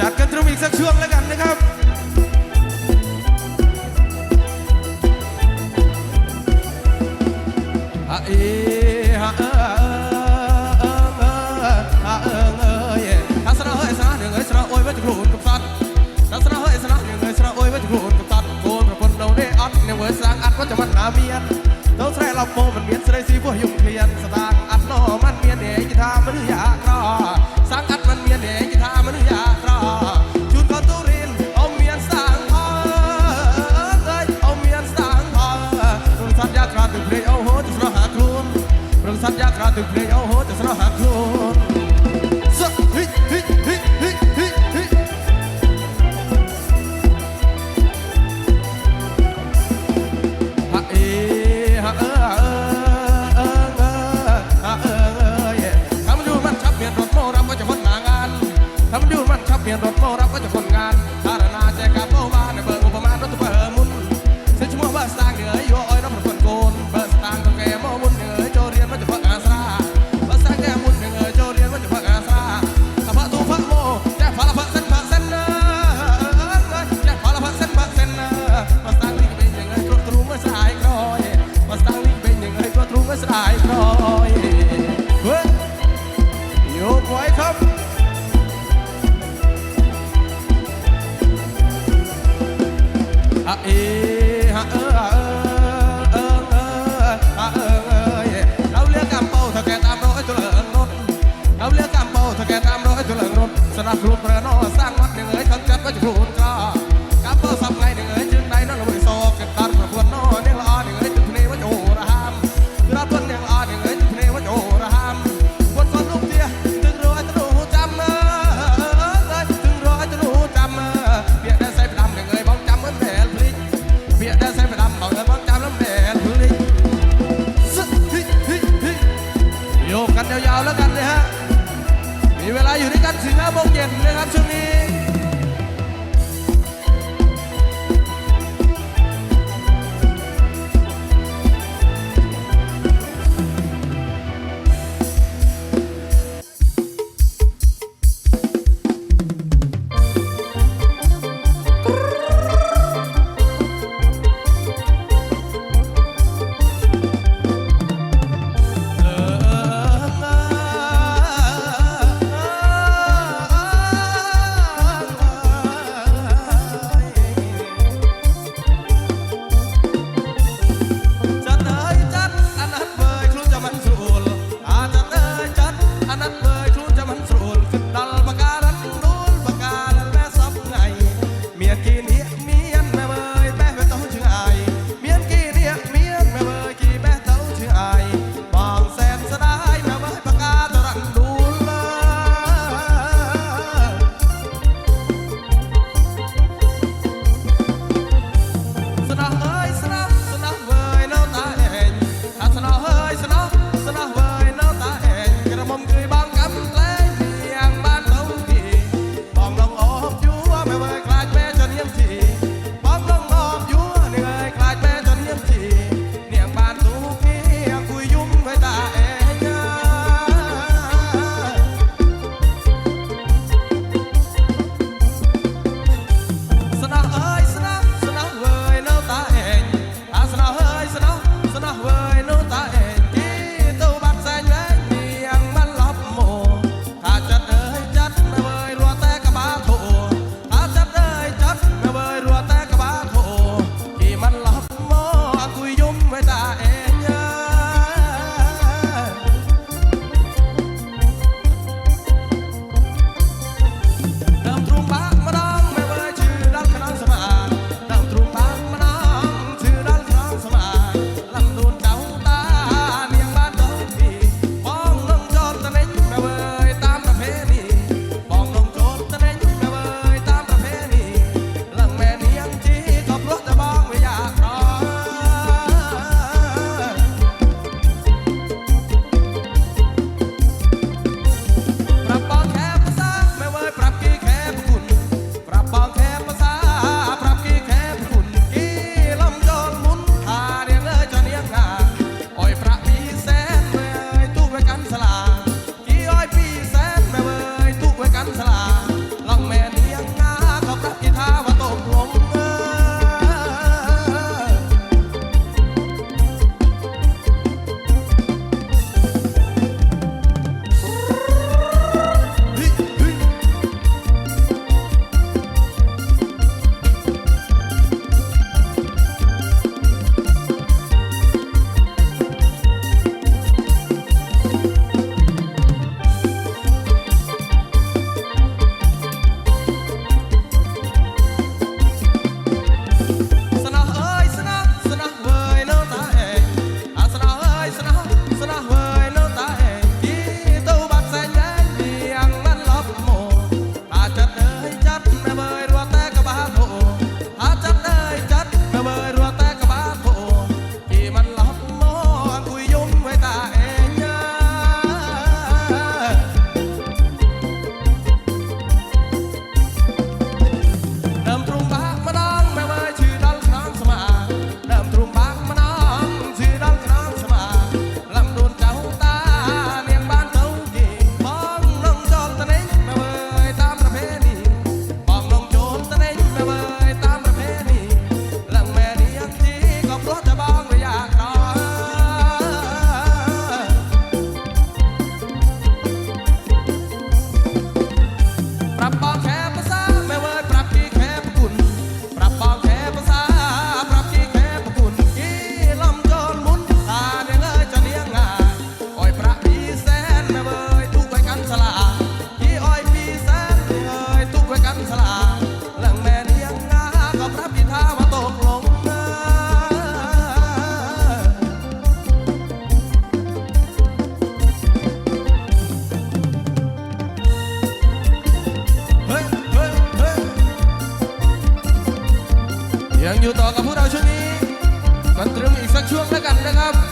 จัดกันตรงอีกสักช่วงแล้วกันนะครับอาเอฮะเออเออเออเออเออเออเย่าสศนะเฮ้ยสนะหนึ่งเฮ้ยสนะโอ้ยว่าจะโกรธกับสัตว์ทัศนะเฮ้ยสนะหนึ่งเฮ้ยสนะโอ้ยว่าจะโกรธกับสัตว์โกนประพนเราได้อัดเนี่ยเวอร์สร้างอัดว่าจะวันหนาเมียนเท้าไรเราโมมันเมียนใส่สีพวกยุ่งเพียนสตางอัดโนอมันเมียนเอ๋กีตามันหรือยากรอสร้างอัดมันเมียนเอ๋ minha dona Moura, pode ยาวๆแล้วกันนะฮะมีเวลาอยู่ด้วยกันถึงห้าโมงเย็นนะครับช่วงนี้ อยู่ต่อกับพวกเราช่วงนี้มันตรึมอีกสักช่วงแล้วกันนะครับ